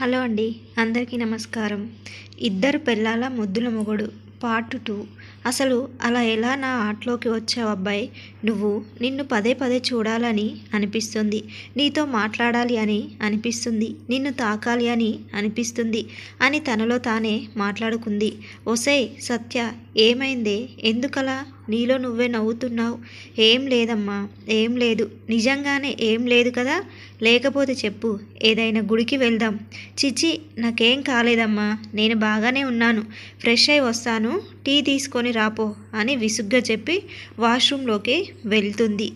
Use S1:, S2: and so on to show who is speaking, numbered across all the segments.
S1: Hello అండి అందరికీ నమస్కారం. ఇద్దరు పిల్లల ముద్దుల మొగుడు పార్ట్ టూ. అసలు అలా ఎలా నా ఆటలోకి వచ్చావు అబ్బాయి? నువ్వు నిన్ను పదే పదే చూడాలని అనిపిస్తుంది. నీతో మాట్లాడాలి అని అనిపిస్తుంది. నిన్ను తాకాలి అని అనిపిస్తుంది. అని తనలో తానే మాట్లాడుకుంది. ఒసే సత్య ఏమైందే? ఎందుకలా? నీలో నువ్వే నవ్వుతున్నావు. ఏం లేదమ్మా ఏం లేదు. నిజంగానే ఏం లేదు కదా? లేకపోతే చెప్పు. ఏదైనా గుడికి వెళ్దాం. చిచి నాకేం కాలేదమ్మా. నేను బాగానే ఉన్నాను. ఫ్రెష్ అయి వస్తాను. టీ తీసుకొని రాపో అని విసుగ్గా చెప్పి వాష్రూమ్లోకి వెళ్తుంది.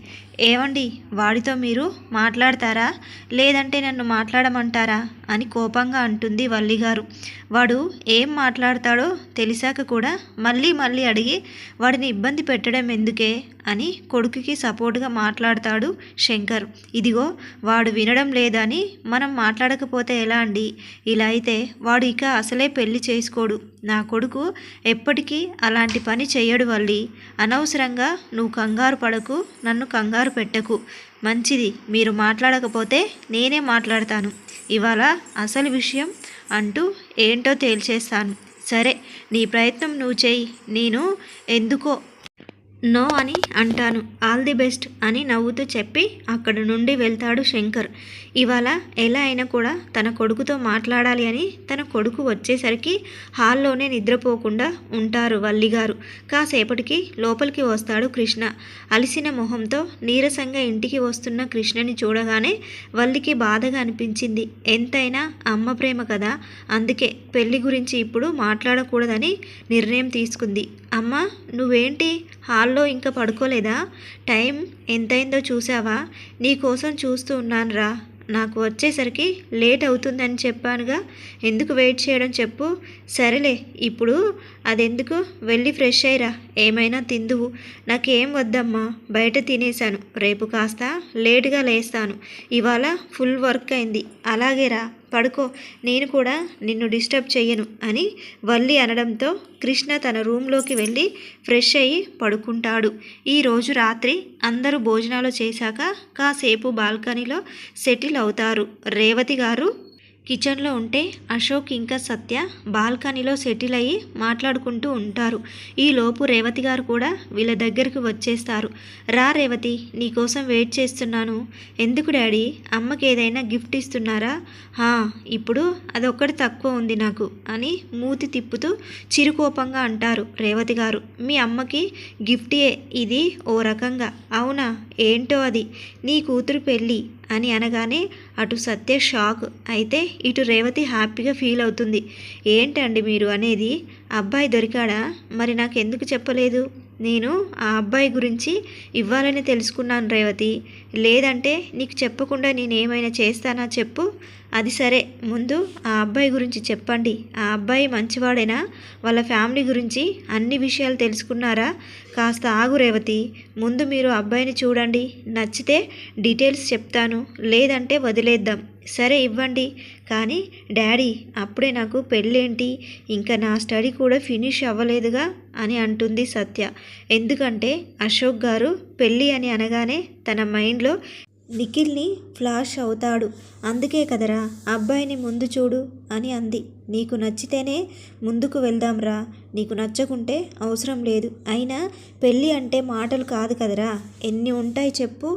S1: ఏమండి వాడితో మీరు మాట్లాడతారా? లేదంటే నన్ను మాట్లాడమంటారా? అని కోపంగా అంటుంది వల్లిగారు. వాడు ఏం మాట్లాడతాడో తెలిసాక కూడా మళ్ళీ మళ్ళీ అడిగి వాడిని ఇబ్బంది పెట్టడం ఎందుకే అని కొడుకుకి సపోర్ట్గా మాట్లాడతాడు శంకర్. ఇదిగో వాడు వినడం లేదని మనం మాట్లాడకపోతే ఎలా అండి? ఇలా అయితే వాడు ఇక అసలే పెళ్ళి చేసుకోడు. నా కొడుకు ఎప్పటికీ అలాంటి పని చేయడు వల్లి. అనవసరంగా నువ్వు కంగారు పడకు నన్ను కంగారు పెట్టకు. మంచిది మీరు మాట్లాడకపోతే నేనే మాట్లాడతాను. ఇవాళ అసలు విషయం అంటూ ఏంటో తేల్చేస్తాను. సరే నీ ప్రయత్నం నువ్వు చేయి నేను ఎందుకో నో అని అంటాను. ఆల్ ది బెస్ట్ అని నవ్వుతూ చెప్పి అక్కడ నుండి వెళ్తాడు శంకర్. ఇవాళ ఎలా అయినా కూడా తన కొడుకుతో మాట్లాడాలి అని తన కొడుకు వచ్చేసరికి హాల్లోనే నిద్రపోకుండా ఉంటారు వల్లిగారు. కాసేపటికి లోపలికి వస్తాడు కృష్ణ. అలిసిన మొహంతో నీరసంగా ఇంటికి వస్తున్న కృష్ణని చూడగానే వల్లికి బాధగా అనిపించింది. ఎంతైనా అమ్మ ప్రేమ కదా అందుకే పెళ్ళి గురించి ఇప్పుడు మాట్లాడకూడదని నిర్ణయం తీసుకుంది. అమ్మ నువ్వేంటి? హాల్లో ఇంకా పడుకోలేదా? టైం ఎంతైందో చూసావా నీ కోసం చూస్తూ ఉన్నాను రా నాకు వచ్చేసరికి లేట్ అవుతుందని చెప్పానుగా. ఎందుకు వెయిట్ చేయడం చెప్పు. సరేలే ఇప్పుడు అదెందుకు? వెళ్ళి ఫ్రెష్ అయ్యిరా. ఏమైనా తిందువు. నాకేం వద్దమ్మా. బయట తినేశాను. రేపు కాస్త లేటుగా లేస్తాను. ఇవాళ ఫుల్ వర్క్ అయింది. అలాగేరా. పడుకో నేను కూడా నిన్ను డిస్టర్బ్ చెయ్యను అని వల్లి అనడంతో కృష్ణ తన రూమ్లోకి వెళ్ళి ఫ్రెష్ అయ్యి పడుకుంటాడు. ఈరోజు రాత్రి అందరూ భోజనాలు చేశాక కాసేపు బాల్కనీలో సెటిల్ అవుతారు. రేవతి గారు కిచెన్లో ఉంటే అశోక్ ఇంకా సత్య బాల్కనీలో సెటిల్ అయ్యి మాట్లాడుకుంటూ ఉంటారు. ఈలోపు రేవతి గారు కూడా వీళ్ళ దగ్గరికి వచ్చేస్తారు. రా రేవతి నీకోసం వెయిట్ చేస్తున్నాను. ఎందుకు డాడీ? అమ్మకి ఏదైనా గిఫ్ట్ ఇస్తున్నారా? హా ఇప్పుడు అదొక్కటి తక్కువ ఉంది నాకు అని మూతి తిప్పుతూ చిరుకోపంగా అంటారు రేవతి గారు. మీ అమ్మకి గిఫ్టే ఇది ఓ రకంగా. అవునా? ఏంటో అది? నీ కూతురు పెళ్ళి. అని అనగానే అటు సత్య షాక్ అయితే ఇటు రేవతి హ్యాపీగా ఫీల్ అవుతుంది. ఏంటండి మీరు అనేది? అబ్బాయి దొరికాడా? మరి నాకు ఎందుకు చెప్పలేదు? నేను ఆ అబ్బాయి గురించి ఇవ్వాలని తెలుసుకున్నాను రేవతి. లేదంటే నీకు చెప్పకుండా నేను ఏమైనా చేస్తానా చెప్పు. అది సరే. ముందు ఆ అబ్బాయి గురించి చెప్పండి. ఆ అబ్బాయి మంచివాడేనా? వాళ్ళ ఫ్యామిలీ గురించి అన్ని విషయాలు తెలుసుకున్నారా? కాస్త ఆగు రేవతి. ముందు మీరు అబ్బాయిని చూడండి. నచ్చితే డీటెయిల్స్ చెప్తాను. లేదంటే వదిలేద్దాం. సరే ఇవ్వండి. కానీ డాడీ అప్పుడే నాకు పెళ్ళేంటి? ఇంకా నా స్టడీ కూడా ఫినిష్ అవ్వలేదుగా అని అంటుంది సత్య. ఎందుకంటే అశోక్ గారు పెళ్ళి అని అనగానే తన మైండ్లో నిఖిల్ని ఫ్లాష్ అవుతాడు. అందుకే కదరా అబ్బాయిని ముందు చూడు అని అంది. నీకు నచ్చితేనే ముందుకు వెళ్దాంరా నీకు నచ్చకుంటే అవసరం లేదు. అయినా పెళ్ళి అంటే మాటలు కాదు కదరా. ఎన్ని ఉంటాయి చెప్పు.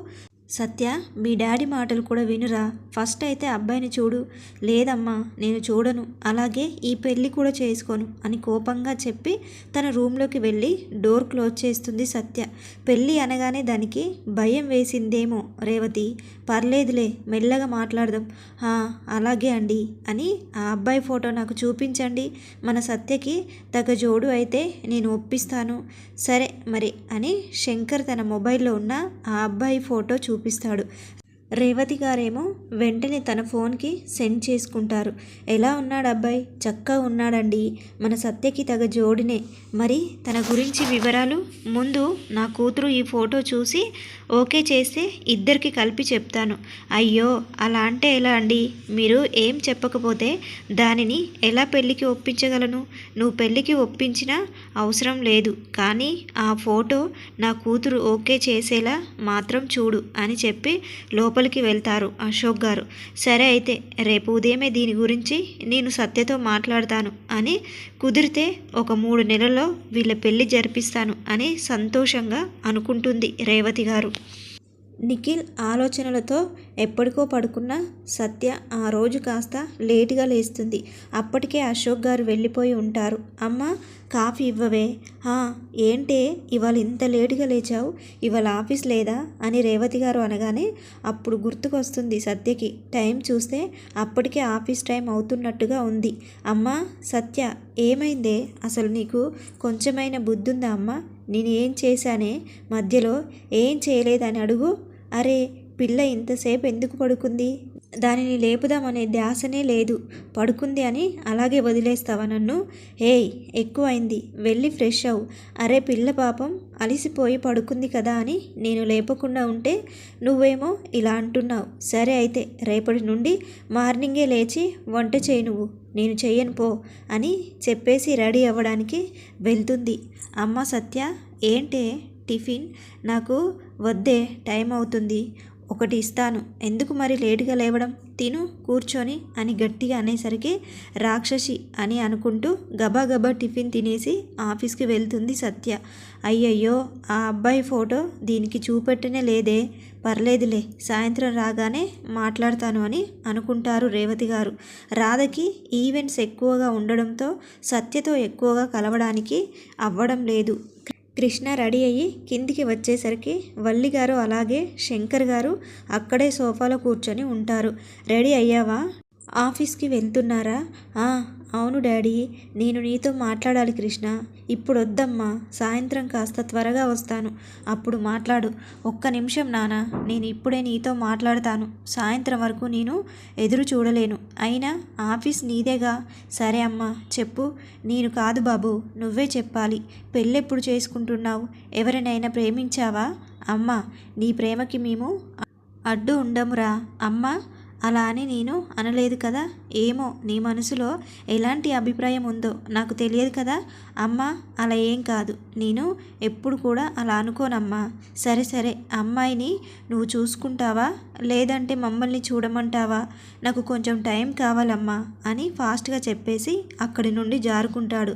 S1: సత్య మీ డాడీ మాటలు కూడా వినురా. ఫస్ట్ అయితే అబ్బాయిని చూడు. లేదమ్మా నేను చూడను. అలాగే ఈ పెళ్ళి కూడా చేసుకోను అని కోపంగా చెప్పి తన రూమ్లోకి వెళ్ళి డోర్ క్లోజ్ చేస్తుంది సత్య. పెళ్ళి అనగానే దానికి భయం వేసిందేమో రేవతి. పర్లేదులే మెల్లగా మాట్లాడదాం. హా అలాగే అండి అని ఆ అబ్బాయి ఫోటో నాకు చూపించండి. మన సత్యకి తగ జోడు అయితే నేను ఒప్పిస్తాను. సరే మరి అని శంకర్ తన మొబైల్లో ఉన్న ఆ అబ్బాయి ఫోటో చూపి చూపిస్తాడు. రేవతి గారేమో వెంటనే తన ఫోన్కి సెండ్ చేసుకుంటారు. ఎలా ఉన్నాడు అబ్బాయి? చక్కగా ఉన్నాడండి. మన సత్యకి తగ జోడినే. మరి తన గురించి వివరాలు ముందు నా కూతురు ఈ ఫోటో చూసి ఓకే చేస్తే ఇద్దరికి కలిపి చెప్తాను. అయ్యో అలా అంటే ఎలా అండి? మీరు ఏం చెప్పకపోతే దానిని ఎలా పెళ్ళికి ఒప్పించగలను? నువ్వు పెళ్ళికి ఒప్పించినా అవసరం లేదు. కానీ ఆ ఫోటో నా కూతురు ఓకే చేసేలా మాత్రం చూడు అని చెప్పి లోపల లోపలికి వెళ్తారు అశోక్ గారు. సరే అయితే రేపు ఉదయమే దీని గురించి నేను సత్యతో మాట్లాడతాను అని కుదిరితే ఒక మూడు నెలల్లో వీళ్ళ పెళ్ళి జరిపిస్తాను అని సంతోషంగా అనుకుంటుంది రేవతి గారు. నిఖిల్ ఆలోచనలతో ఎప్పటికో పడుకున్న సత్య ఆ రోజు కాస్త లేటుగా లేస్తుంది. అప్పటికే అశోక్ గారు వెళ్ళిపోయి ఉంటారు. అమ్మ కాఫీ ఇవ్వవే. "ఆ, ఏంటే? ఇవాళ ఇంత లేటుగా లేచావు? ఇవాళ ఆఫీస్ లేదా? అని రేవతి గారు అనగానే అప్పుడు గుర్తుకొస్తుంది సత్యకి. టైం చూస్తే అప్పటికే ఆఫీస్ టైం అవుతున్నట్టుగా ఉంది. అమ్మా సత్య ఏమైందే? అసలు నీకు కొంచెమైన బుద్ధి ఉందా అమ్మా? నేను ఏం చేశానే? మధ్యలో ఏం చేయలేదని అడుగు. అరే పిల్ల ఇంతసేపు ఎందుకు పడుకుంది? దానిని లేపుదామనే ధ్యాసనే లేదు. పడుకుంది అని అలాగే వదిలేస్తావా నన్ను? ఏయ్ ఎక్కువైంది. వెళ్ళి ఫ్రెష్ అవు. అరే పిల్ల పాపం అలిసిపోయి పడుకుంది కదా అని నేను లేపకుండా ఉంటే నువ్వేమో ఇలా అంటున్నావు. సరే అయితే రేపటి నుండి మార్నింగే లేచి వంట చేయి నువ్వు. నేను చెయ్యను పో అని చెప్పేసి రెడీ అవ్వడానికి వెళ్తుంది. అమ్మ సత్య ఏంటే టిఫిన్? నాకు వద్దే టైం అవుతుంది ఒకటి ఇస్తాను. ఎందుకు మరి లేటుగా లేవడం? తిను కూర్చొని అని గట్టిగా అనేసరికి రాక్షసి అని అనుకుంటూ గబాగబా టిఫిన్ తినేసి ఆఫీస్కి వెళ్తుంది సత్య. అయ్యయ్యో ఆ అబ్బాయి ఫోటో దీనికి చూపెట్టనే లేదే. పర్లేదులే సాయంత్రం రాగానే మాట్లాడతాను అని అనుకుంటారు రేవతి గారు. రాధకి ఈవెంట్స్ ఎక్కువగా ఉండడంతో సత్యతో ఎక్కువగా కలవడానికి అవ్వడం లేదు. కృష్ణ రెడీ అయ్యి కిందికి వచ్చేసరికి వల్లి గారు అలాగే శంకర్ గారు అక్కడే సోఫాలో కూర్చొని ఉంటారు. రెడీ అయ్యావా? ఆఫీస్కి వెళ్తున్నారా? "ఆ, అవును డాడీ నేను నీతో మాట్లాడాలి కృష్ణ. ఇప్పుడు వద్దమ్మా సాయంత్రం కాస్త త్వరగా వస్తాను. అప్పుడు మాట్లాడు. ఒక్క నిమిషం నానా నేను ఇప్పుడే నీతో మాట్లాడతాను. సాయంత్రం వరకు నేను ఎదురు చూడలేను. అయినా ఆఫీస్ నీదేగా. సరే అమ్మా చెప్పు. నేను కాదు బాబు నువ్వే చెప్పాలి. పెళ్ళెప్పుడు చేసుకుంటున్నావు? ఎవరినైనా ప్రేమించావా? అమ్మా నీ ప్రేమకి మేము అడ్డు ఉండమురా. అమ్మ అలా అని నేను అనలేదు కదా? ఏమో నీ మనసులో ఎలాంటి అభిప్రాయం ఉందో నాకు తెలియదు కదా? అమ్మా అలా ఏం కాదు. నేను ఎప్పుడు కూడా అలా అనుకోనమ్మా. సరే సరే అమ్మాయిని నువ్వు చూసుకుంటావా? లేదంటే మమ్మల్ని చూడమంటావా? నాకు కొంచెం టైం కావాలమ్మా అని ఫాస్ట్గా చెప్పేసి అక్కడి నుండి జారుకుంటాడు.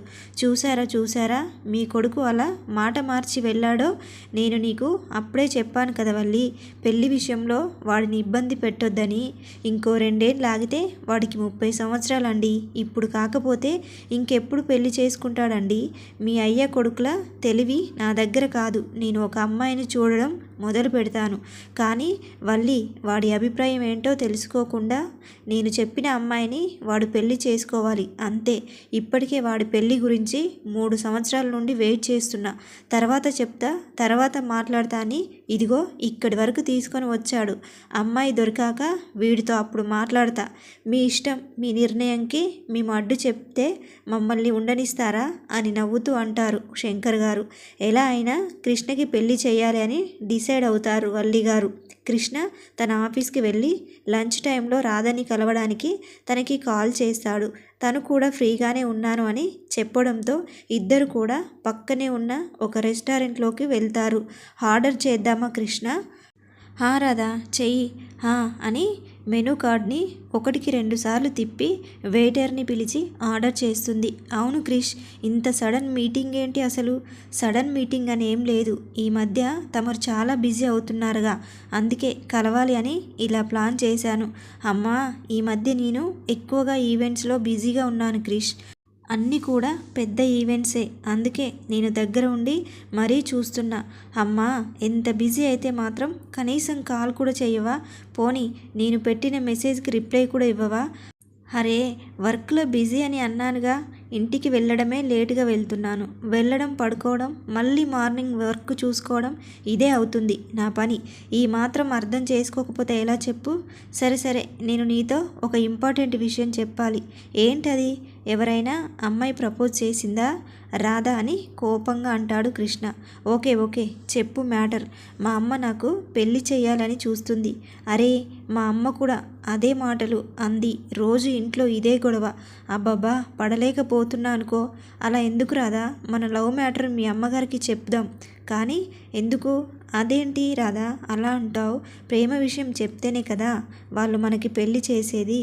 S1: చూసారా చూసారా మీ కొడుకు అలా మాట మార్చి వెళ్ళాడో నేను నీకు అప్పుడే చెప్పాను కదా వల్లి. పెళ్ళి విషయంలో వాడిని ఇబ్బంది పెట్టొద్దని. ఇంకో రెండేళ్ళు ఆగితే వాడికి ముప్పై సంవత్సరాలండి. ఇప్పుడు కాకపోతే ఇంకెప్పుడు పెళ్ళి చేసుకుంటాడండి. మీ అయ్య కొడుకుల తెలివి నా దగ్గర కాదు. నేను ఒక అమ్మాయిని చూడడం మొదలు పెడతాను. కానీ వల్లి వాడి అభిప్రాయం ఏంటో తెలుసుకోకుండా నేను చెప్పిన అమ్మాయిని వాడు పెళ్ళి చేసుకోవాలి. అంతే. ఇప్పటికే వాడి పెళ్ళి గురించి మూడు సంవత్సరాల నుండి వెయిట్ చేస్తున్నా. తర్వాత చెప్తా తర్వాత మాట్లాడతా అని ఇదిగో ఇక్కడి వరకు తీసుకొని వచ్చాడు. అమ్మాయి దొరికాక వీడితో అప్పుడు మాట్లాడతా. మీ ఇష్టం మీ నిర్ణయంకి మేము అడ్డు చెప్తే మమ్మల్ని ఉండనిస్తారా అని నవ్వుతూ అంటారు శంకర్ గారు. ఎలా అయినా కృష్ణకి పెళ్ళి చేయాలి అని డిసైడ్ అవుతారు వల్లి గారు. కృష్ణ తన ఆఫీస్కి వెళ్ళి లంచ్ టైంలో రాధని కలవడానికి తనకి కాల్ చేస్తాడు. తను కూడా ఫ్రీగానే ఉన్నాను అని చెప్పడంతో ఇద్దరు కూడా పక్కనే ఉన్న ఒక రెస్టారెంట్లోకి వెళ్తారు. ఆర్డర్ చేద్దామా కృష్ణ? "హా రాధా చెయ్యి. అని మెనూ కార్డ్ని ఒకటికి రెండు సార్లు తిప్పి వెయిటర్ని పిలిచి ఆర్డర్ చేస్తుంది. అవును క్రిష్ ఇంత సడన్ మీటింగ్ ఏంటి అసలు? సడన్ మీటింగ్ అని ఏం లేదు. ఈ మధ్య తమరు చాలా బిజీ అవుతున్నారుగా. అందుకే కలవాలి అని ఇలా ప్లాన్ చేశాను. అమ్మా ఈ మధ్య నేను ఎక్కువగా ఈవెంట్స్లో బిజీగా ఉన్నాను క్రిష్. అన్నీ కూడా పెద్ద ఈవెంట్సే. అందుకే నేను దగ్గర ఉండి మరీ చూస్తున్నా. అమ్మా ఎంత బిజీ అయితే మాత్రం కనీసం కాల్ కూడా చేయవా? పోనీ నేను పెట్టిన మెసేజ్కి రిప్లై కూడా ఇవ్వవా? అరే వర్క్లో బిజీ అని అన్నానుగా. ఇంటికి వెళ్ళడమే లేటుగా వెళ్తున్నాను. వెళ్ళడం పడుకోవడం మళ్ళీ మార్నింగ్ వర్క్ చూసుకోవడం ఇదే అవుతుంది నా పని. ఈ మాత్రం అర్థం చేసుకోకపోతే ఎలా చెప్పు? సరే సరే నేను నీతో ఒక ఇంపార్టెంట్ విషయం చెప్పాలి. ఏంటది? ఎవరైనా అమ్మాయి ప్రపోజ్ చేసిందా? రాధా అని కోపంగా అంటాడు కృష్ణ. ఓకే ఓకే చెప్పు మ్యాటర్. మా అమ్మ నాకు పెళ్ళి చేయాలని చూస్తుంది. అరే మా అమ్మ కూడా అదే మాటలు అంది. రోజు ఇంట్లో ఇదే గొడవ. అబ్బబ్బా పడలేకపోతున్నా అనుకో. అలా ఎందుకు రాదా? మన లవ్ మ్యాటర్ మీ అమ్మగారికి చెప్దాం. కానీ ఎందుకు? అదేంటి రాదా? అలా అంటావు. ప్రేమ విషయం చెప్తేనే కదా వాళ్ళు మనకి పెళ్ళి చేసేది.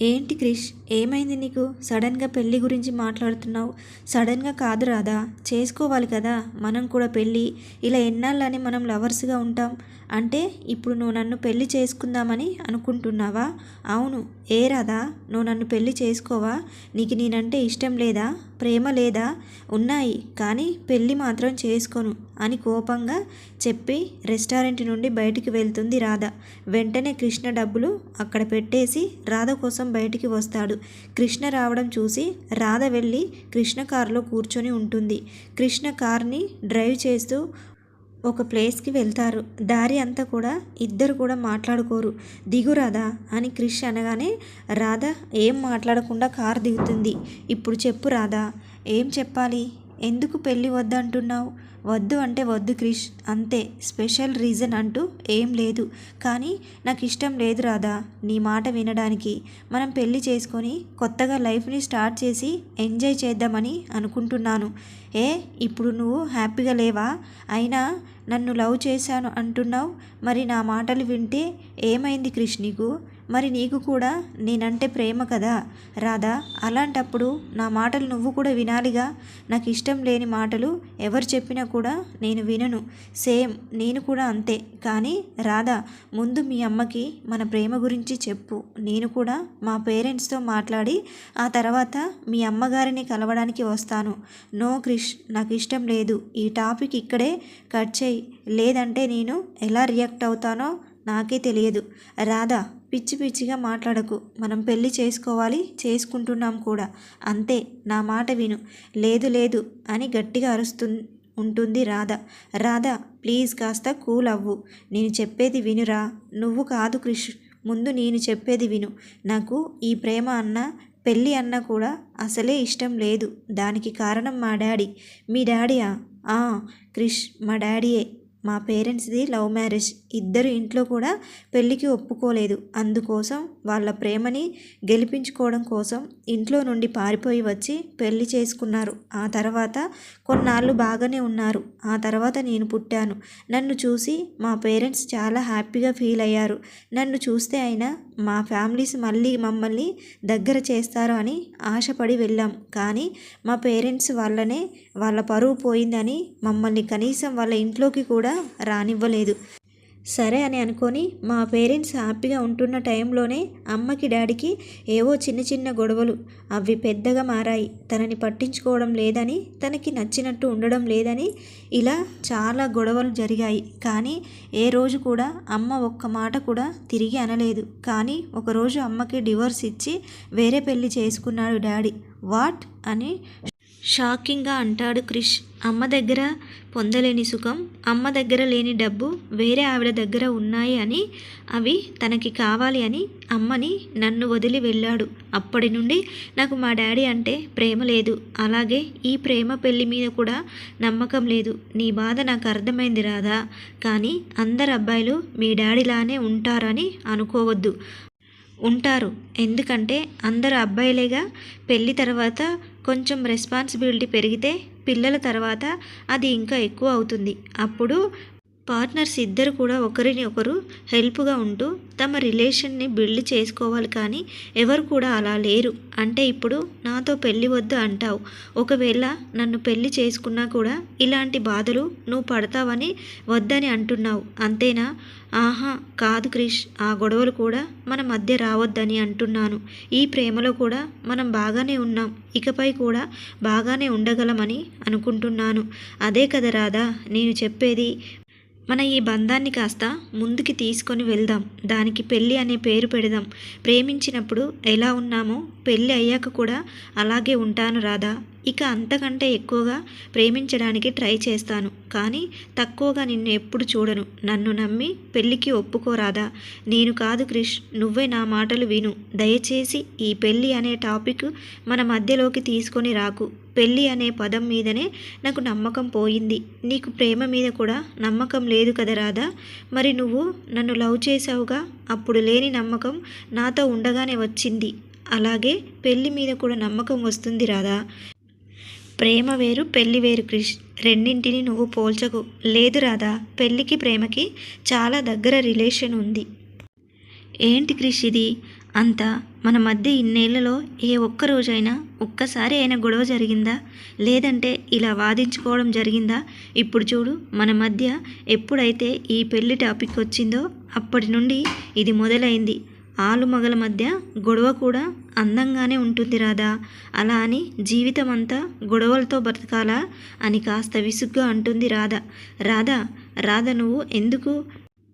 S1: ఏంటి క్రిష్? ఏమైంది నీకు? సడన్గా పెళ్ళి గురించి మాట్లాడుతున్నావు. సడన్గా కాదు రాదా చేసుకోవాలి కదా. మనం కూడా పెళ్ళి. ఇలా ఎన్నాళ్ళని మనం లవర్స్గా ఉంటాం. అంటే ఇప్పుడు నువ్వు నన్ను పెళ్ళి చేసుకుందామని అనుకుంటున్నావా? అవును. ఏ రాదా నువ్వు నన్ను పెళ్ళి చేసుకోవా? నీకు నేనంటే ఇష్టం లేదా? ప్రేమ లేదా? ఉన్నాయి. కానీ పెళ్ళి మాత్రం చేసుకోను అని కోపంగా చెప్పి రెస్టారెంట్ నుండి బయటికి వెళ్తుంది రాధ. వెంటనే కృష్ణ డబ్బులు అక్కడ పెట్టేసి రాధ కోసం బయటికి వస్తాడు. కృష్ణ రావడం చూసి రాధ వెళ్ళి కృష్ణ కారులో కూర్చొని ఉంటుంది. కృష్ణ కార్ని డ్రైవ్ చేస్తూ ఒక ప్లేస్కి వెళ్తారు. దారి అంతా కూడా ఇద్దరు కూడా మాట్లాడుకోరు. దిగు రాధా అని క్రిష్ అనగానే రాధ ఏం మాట్లాడకుండా కారు దిగుతుంది. ఇప్పుడు చెప్పు రాధా ఏం చెప్పాలి? ఎందుకు పెళ్ళి వద్దంటున్నావు? వద్దు అంటే వద్దు క్రిష్. అంతే. స్పెషల్ రీజన్ అంటూ ఏం లేదు. కానీ నాకు ఇష్టం లేదు రాదా నీ మాట వినడానికి. మనం పెళ్ళి చేసుకొని కొత్తగా లైఫ్ని స్టార్ట్ చేసి ఎంజాయ్ చేద్దామని అనుకుంటున్నాను. ఏ? ఇప్పుడు నువ్వు హ్యాపీగా లేవా? అయినా నన్ను లవ్ చేశాను అంటున్నావు? మరి నా మాటలు వింటే ఏమైంది క్రిష్ నీకు? మరి నీకు కూడా నేనంటే ప్రేమ కదా? రాధా అలాంటప్పుడు నా మాటలు నువ్వు కూడా వినాలిగా? నాకు ఇష్టం లేని మాటలు ఎవరు చెప్పినా కూడా నేను వినను. సేమ్ నేను కూడా అంతే. కానీ రాధా ముందు మీ అమ్మకి మన ప్రేమ గురించి చెప్పు. నేను కూడా మా పేరెంట్స్తో మాట్లాడి ఆ తర్వాత మీ అమ్మగారిని కలవడానికి వస్తాను. నో క్రిష్ నాకు ఇష్టం లేదు. ఈ టాపిక్ ఇక్కడే కట్ చేయి. లేదంటే నేను ఎలా రియాక్ట్ అవుతానో నాకే తెలియదు. రాధా పిచ్చి పిచ్చిగా మాట్లాడకు. మనం పెళ్ళి చేసుకోవాలి చేసుకుంటున్నాం కూడా. అంతే నా మాట విను. లేదు లేదు అని గట్టిగా అరుస్తు ఉంటుంది రాధ. రాధ ప్లీజ్ కాస్త కూల్ అవ్వు. నేను చెప్పేది వినురా. నువ్వు కాదు క్రిష్. ముందు నేను చెప్పేది విను. నాకు ఈ ప్రేమ అన్న పెళ్ళి అన్న కూడా అసలే ఇష్టం లేదు. దానికి కారణం మా డాడీ. మీ డాడీయా? ఆ క్రిష్ మా డాడీయే. మా పేరెంట్స్ది లవ్ మ్యారేజ్. ఇద్దరు ఇంట్లో కూడా పెళ్ళికి ఒప్పుకోలేదు. అందుకోసం వాళ్ళ ప్రేమని గెలిపించుకోవడం కోసం ఇంట్లో నుండి పారిపోయి వచ్చి పెళ్ళి చేసుకున్నారు. ఆ తర్వాత కొన్నాళ్ళు బాగానే ఉన్నారు. ఆ తర్వాత నేను పుట్టాను. నన్ను చూసి మా పేరెంట్స్ చాలా హ్యాపీగా ఫీల్ అయ్యారు. నన్ను చూస్తే అయినా మా ఫ్యామిలీస్ మళ్ళీ మమ్మల్ని దగ్గర చేస్తారు అని ఆశపడి వెళ్ళాం. కానీ మా పేరెంట్స్ వల్లనే వాళ్ళ పరువు పోయిందని మమ్మల్ని కనీసం వాళ్ళ ఇంట్లోకి కూడా రానివ్వలేదు. సరే అని అనుకొని మా పేరెంట్స్ హ్యాపీగా ఉంటున్న టైంలోనే అమ్మకి డాడీకి ఏవో చిన్న చిన్న గొడవలు. అవి పెద్దగా మారాయి. తనని పట్టించుకోవడం లేదని తనకి నచ్చినట్టు ఉండడం లేదని ఇలా చాలా గొడవలు జరిగాయి. కానీ ఏ రోజు కూడా అమ్మ ఒక్క మాట కూడా తిరిగి అనలేదు. కానీ ఒకరోజు అమ్మకి డివోర్స్ ఇచ్చి వేరే పెళ్ళి చేసుకున్నాడు డాడీ. వాట్? అని షాకింగ్గా అంటాడు క్రిష్. అమ్మ దగ్గర పొందలేని సుఖం అమ్మ దగ్గర లేని డబ్బు వేరే ఆవిడ దగ్గర ఉన్నాయి అని అవి తనకి కావాలి అని అమ్మని నన్ను వదిలి వెళ్ళాడు. అప్పటి నుండి నాకు మా డాడీ అంటే ప్రేమ లేదు. అలాగే ఈ ప్రేమ పెళ్ళి మీద కూడా నమ్మకం లేదు. నీ బాధ నాకు అర్థమైంది రాదా కానీ అందరు అబ్బాయిలు మీ డాడీలానే ఉంటారని అనుకోవద్దు. ఉంటారు. ఎందుకంటే అందరు అబ్బాయిలేగా పెళ్ళి తర్వాత కొంచెం రెస్పాన్సిబిలిటీ పెరిగితే పిల్లల తర్వాత అది ఇంకా ఎక్కువ అవుతుంది. అప్పుడు పార్ట్నర్స్ ఇద్దరు కూడా ఒకరిని ఒకరు హెల్ప్గా ఉంటూ తమ రిలేషన్ని బిల్డ్ చేసుకోవాలి కానీ ఎవరు కూడా అలా లేరు. అంటే ఇప్పుడు నాతో పెళ్ళి వద్దు అంటావు. ఒకవేళ నన్ను పెళ్ళి చేసుకున్నా కూడా ఇలాంటి బాధలు నువ్వు పడతావని వద్దని అంటున్నావు. అంతేనా? ఆహా కాదు క్రిష్. ఆ గొడవలు కూడా మన మధ్య రావద్దని అంటున్నాను. ఈ ప్రేమలో కూడా మనం బాగానే ఉన్నాం. ఇకపై కూడా బాగానే ఉండగలమని అనుకుంటున్నాను. అదే కదా రాదా నేను చెప్పేది మన ఈ బంధాన్ని కాస్త ముందుకి తీసుకొని వెళ్దాం. దానికి పెళ్ళి అనే పేరు పెడదాం. ప్రేమించినప్పుడు ఎలా ఉన్నామో పెళ్ళి అయ్యాక కూడా అలాగే ఉంటాను రాధా. ఇక అంతకంటే ఎక్కువగా ప్రేమించడానికి ట్రై చేస్తాను. కానీ తక్కువగా నిన్ను ఎప్పుడు చూడను. నన్ను నమ్మి పెళ్ళికి ఒప్పుకోరాదా నేను కాదు క్రిష్. నువ్వే నా మాటలు విను. దయచేసి ఈ పెళ్ళి అనే టాపిక్ మన మధ్యలోకి తీసుకొని రాకు. పెళ్ళి అనే పదం మీదనే నాకు నమ్మకం పోయింది. నీకు ప్రేమ మీద కూడా నమ్మకం లేదు కదా రాదా మరి నువ్వు నన్ను లవ్ చేసావుగా అప్పుడు లేని నమ్మకం నాతో ఉండగానే వచ్చింది. అలాగే పెళ్ళి మీద కూడా నమ్మకం వస్తుంది రాదా ప్రేమ వేరు పెళ్ళి వేరు క్రిష్. రెండింటిని నువ్వు పోల్చకు. లేదు రాదా పెళ్ళికి ప్రేమకి చాలా దగ్గర రిలేషన్ ఉంది. ఏంటి క్రిష్ ఇది? అంతా మన మధ్య ఇన్నేళ్ళలో ఏ ఒక్క రోజైనా ఒక్కసారి అయినా గొడవ జరిగిందా? లేదంటే ఇలా వాదించుకోవడం జరిగిందా? ఇప్పుడు చూడు మన మధ్య ఎప్పుడైతే ఈ పెళ్ళి టాపిక్ వచ్చిందో అప్పటి నుండి ఇది మొదలైంది. ఆలు మగల మధ్య గొడవ కూడా అందంగానే ఉంటుంది రాదా అలా అని జీవితం అంతా గొడవలతో బ్రతకాలా అని కాస్త విసుగ్గా అంటుంది రాధ. రాధా రాధ నువ్వు ఎందుకు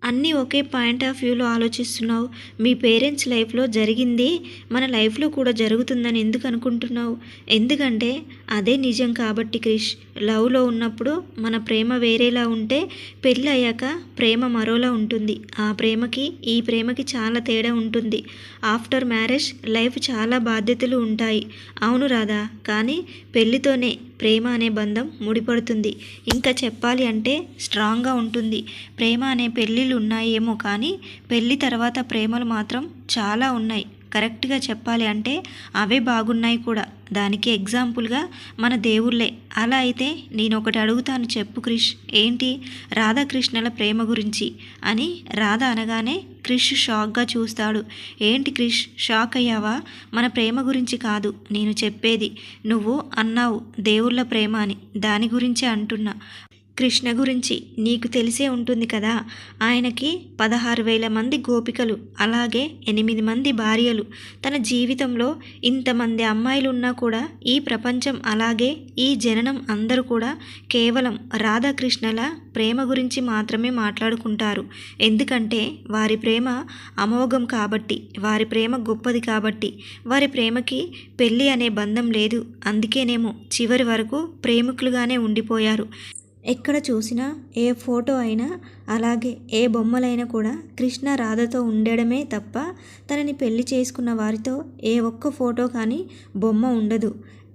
S1: అన్నీ ఒకే పాయింట్ ఆఫ్ వ్యూలో ఆలోచిస్తున్నావు. మీ పేరెంట్స్ లైఫ్లో జరిగింది మన లైఫ్లో కూడా జరుగుతుందని ఎందుకు అనుకుంటున్నావు? ఎందుకంటే అదే నిజం కాబట్టి క్రిష్. లవ్లో ఉన్నప్పుడు మన ప్రేమ వేరేలా ఉంటే పెళ్ళి అయ్యాక ప్రేమ మరోలా ఉంటుంది. ఆ ప్రేమకి ఈ ప్రేమకి చాలా తేడా ఉంటుంది. ఆఫ్టర్ మ్యారేజ్ లైఫ్ చాలా బాధ్యతలు ఉంటాయి. అవును రాదా కానీ పెళ్ళితోనే ప్రేమ అనే బంధం ముడిపడుతుంది. ఇంకా చెప్పాలి అంటే స్ట్రాంగ్గా ఉంటుంది. ప్రేమ అనే పెళ్ళిళ్ళు ఉన్నాయేమో కానీ పెళ్ళి తర్వాత ప్రేమలు మాత్రం చాలా ఉన్నాయి. కరెక్ట్గా చెప్పాలి అంటే అవే బాగున్నాయి కూడా. దానికి ఎగ్జాంపుల్గా మన దేవుళ్ళే. అలా అయితే నేను ఒకటి అడుగుతాను చెప్పు క్రిష్. ఏంటి? రాధాకృష్ణల ప్రేమ గురించి. అని రాధ అనగానే క్రిష్ షాక్గా చూస్తాడు. ఏంటి క్రిష్? షాక్ అయ్యావా? మన ప్రేమ గురించి కాదు. నేను చెప్పేది నువ్వు అన్నావు దేవుళ్ళ ప్రేమ అని. దాని గురించే అంటున్నా. కృష్ణ గురించి నీకు తెలిసే ఉంటుంది కదా? ఆయనకి పదహారు వేల మంది గోపికలు అలాగే ఎనిమిది మంది భార్యలు. తన జీవితంలో ఇంతమంది అమ్మాయిలు ఉన్నా కూడా ఈ ప్రపంచం అలాగే ఈ జననం అందరూ కూడా కేవలం రాధాకృష్ణల ప్రేమ గురించి మాత్రమే మాట్లాడుకుంటారు. ఎందుకంటే వారి ప్రేమ అమోఘం కాబట్టి వారి ప్రేమ గొప్పది కాబట్టి వారి ప్రేమకి పెళ్ళి అనే బంధం లేదు. అందుకేనేమో చివరి వరకు ప్రేమికులుగానే ఉండిపోయారు. ఎక్కడ చూసినా ఏ ఫోటో అయినా అలాగే ఏ బొమ్మలైనా కూడా కృష్ణ రాధతో ఉండడమే తప్ప తనని పెళ్ళి చేసుకున్న వారితో ఏ ఒక్క ఫోటో కానీ బొమ్మ ఉండదు.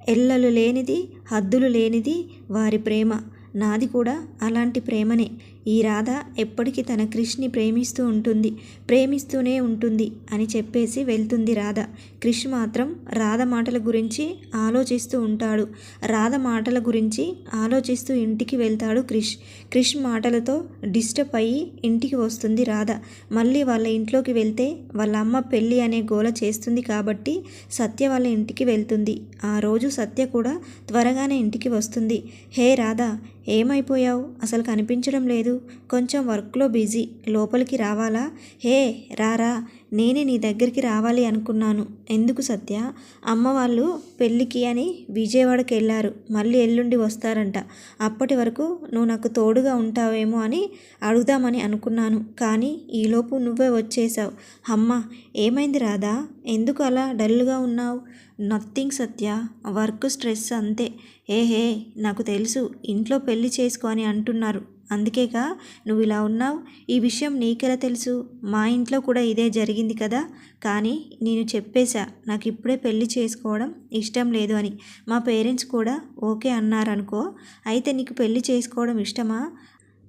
S1: ఎల్లలు లేనిది హద్దులు లేనిది వారి ప్రేమ. నాది కూడా అలాంటి ప్రేమనే. ఈ రాధ ఎప్పటికీ తన క్రిష్ని ప్రేమిస్తూ ఉంటుంది ప్రేమిస్తూనే ఉంటుంది అని చెప్పేసి వెళ్తుంది రాధ. క్రిష్ మాత్రం రాధ మాటల గురించి ఆలోచిస్తూ ఉంటాడు. రాధ మాటల గురించి ఆలోచిస్తూ ఇంటికి వెళ్తాడు క్రిష్ క్రిష్ మాటలతో డిస్టర్బ్ అయ్యి ఇంటికి వస్తుంది రాధ. మళ్ళీ వాళ్ళ ఇంట్లోకి వెళ్తే వాళ్ళ అమ్మ పెళ్ళి అనే గోల చేస్తుంది కాబట్టి సత్య వాళ్ళ ఇంటికి వెళ్తుంది. ఆ రోజు సత్య కూడా త్వరగానే ఇంటికి వస్తుంది. హే రాధా ఏమైపోయావు? అసలు కనిపించడం లేదు. కొంచెం వర్క్లో బిజీ. లోపలికి రావాలా? హే రారా. నేనే నీ దగ్గరికి రావాలి అనుకున్నాను. ఎందుకు సత్య? అమ్మ వాళ్ళు పెళ్ళికి అని విజయవాడకి వెళ్ళారు. మళ్ళీ ఎల్లుండి వస్తారంట. అప్పటి వరకు నువ్వు నాకు తోడుగా ఉంటావేమో అని అడుగుదామని అనుకున్నాను. కానీ ఈలోపు నువ్వే వచ్చేసావు. అమ్మ ఏమైంది రాదా ఎందుకు అలా డల్గా ఉన్నావు? నథింగ్ సత్య వర్క్ స్ట్రెస్ అంతే. ఏ హే నాకు తెలుసు. ఇంట్లో పెళ్ళి చేసుకో అని అంటున్నారు. అందుకేగా నువ్వు ఇలా ఉన్నావు. ఈ విషయం నీకెలా తెలుసు? మా ఇంట్లో కూడా ఇదే జరిగింది కదా? కానీ నేను చెప్పేశా నాకు ఇప్పుడే పెళ్ళి చేసుకోవడం ఇష్టం లేదు అని. మా పేరెంట్స్ కూడా ఓకే అన్నారనుకో అయితే నీకు పెళ్ళి చేసుకోవడం ఇష్టమా?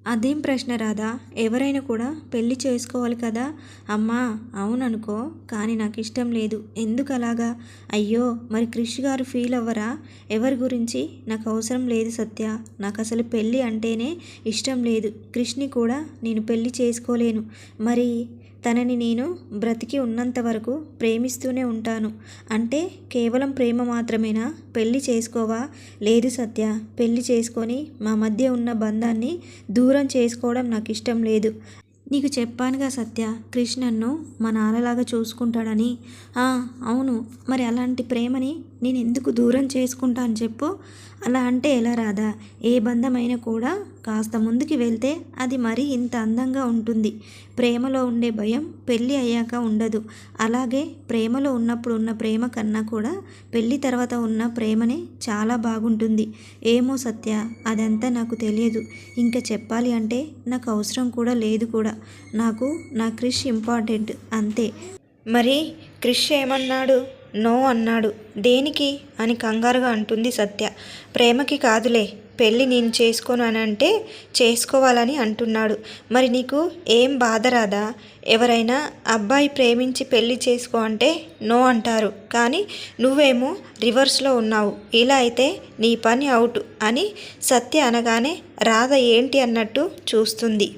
S1: అదేం ప్రశ్న రాదా ఎవరైనా కూడా పెళ్ళి చేసుకోవాలి కదా? అమ్మా అవుననుకో కానీ నాకు ఇష్టం లేదు. ఎందుకు అలాగా అయ్యో మరి క్రిష్ గారు ఫీల్ అవ్వరా? ఎవరి గురించి? నాకు అవసరం లేదు సత్య. నాకు అసలు పెళ్ళి అంటేనే ఇష్టం లేదు. క్రిష్ని కూడా నేను పెళ్ళి చేసుకోలేను. మరి తనని నేను బ్రతికి ఉన్నంత వరకు ప్రేమిస్తూనే ఉంటాను. అంటే కేవలం ప్రేమ మాత్రమేనా? పెళ్ళి చేసుకోవా? లేదు సత్య. పెళ్ళి చేసుకొని మా మధ్య ఉన్న బంధాన్ని దూరం చేసుకోవడం నాకు ఇష్టం లేదు. నీకు చెప్పానుగా సత్య కృష్ణన్ను మా నాన్నలాగా చూసుకుంటాడని. "ఆ, అవును. మరి అలాంటి ప్రేమని నేను ఎందుకు దూరం చేసుకుంటా అని చెప్పు. అలా అంటే ఎలా రాదా ఏ బంధమైనా కూడా కాస్త ముందుకి వెళ్తే అది మరీ ఇంత అందంగా ఉంటుంది. ప్రేమలో ఉండే భయం పెళ్ళి అయ్యాక ఉండదు. అలాగే ప్రేమలో ఉన్నప్పుడు ఉన్న ప్రేమ కన్నా కూడా పెళ్ళి తర్వాత ఉన్న ప్రేమనే చాలా బాగుంటుంది. ఏమో సత్య అదంతా నాకు తెలియదు. ఇంకా చెప్పాలి అంటే నాకు అవసరం కూడా లేదు కూడా. నాకు నా క్రిష్ ఇంపార్టెంట్ అంతే. మరి క్రిష్ ఏమన్నాడు? నో అన్నాడు. దేనికి? అని కంగారుగా అంటుంది సత్య. ప్రేమకి కాదులే. పెళ్ళి నేను చేసుకోను అని అంటే చేసుకోవాలని అంటున్నాడు. మరి నీకు ఏం బాధ రాదా? ఎవరైనా అబ్బాయి ప్రేమించి పెళ్ళి చేసుకో అంటే నో అంటారు. కానీ నువ్వేమో రివర్స్లో ఉన్నావు. ఇలా అయితే నీ పని అవుట్ అని సత్య అనగానే రాధ ఏంటి అన్నట్టు చూస్తుంది.